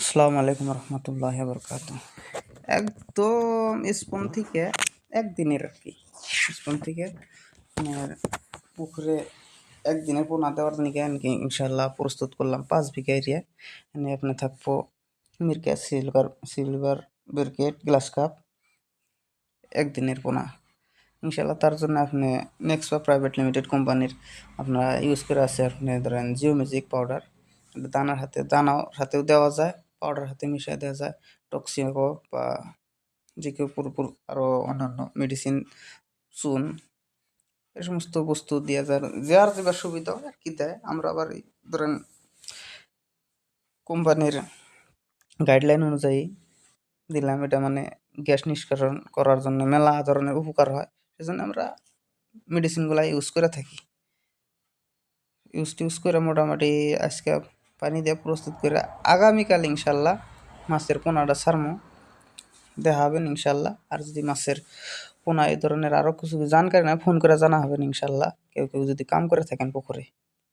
আসসালামু আলাইকুম রহমতুল্লাহ বরকাত একদম স্পন থেকে একদিনের আর কি স্পন থেকে আপনার পুকুরে একদিনের পোনা দেওয়ার নিকে নাকি ইনশাল্লাহ প্রস্তুত করলাম পাঁচ বিঘা এরিয়া এনে আপনি থাকবো মিরকা silver silver briquette glass cup একদিনের পোনা ইনশাল্লাহ তার জন্য আপনি নেক্সপা প্রাইভেট লিমিটেড কোম্পানির আপনারা ইউজ করে আছে আপনি ধরেন জিও ম্যাজিক পাউডার দানার হাতে দানাও হাতেও দেওয়া যায় পাউডার হাতে মিশিয়ে দেওয়া যায়। টক্সিকো বা যে কেউ পুরোপুর আরও অন্যান্য মেডিসিন চুন এ সমস্ত বস্তু দেওয়া যায়। যার যেবার সুবিধা আর কি দেয়, আমরা আবার ধরেন কোম্পানির গাইডলাইন অনুযায়ী দিলাম। এটা মানে গ্যাস নিষ্কাশন করার জন্য মেলা ধরনের উপকার হয়। সেজন্য আমরা মেডিসিনগুলো ইউজ করে থাকি। ইউজ টিউজ করে মোটামুটি আজকে পানি দিয়ে প্রস্তুত করে আগামীকাল ইনশাল্লাহ মাছের পোনাটা ছাড়মো। দেখা হবে ইনশাল্লাহ। আর যদি মাছের পোনা এই ধরনের আরও কিছু জানকারি না ফোন করে জানা হবে ইনশাল্লাহ। কেউ কেউ যদি কাম করে থাকেন পুকুরে।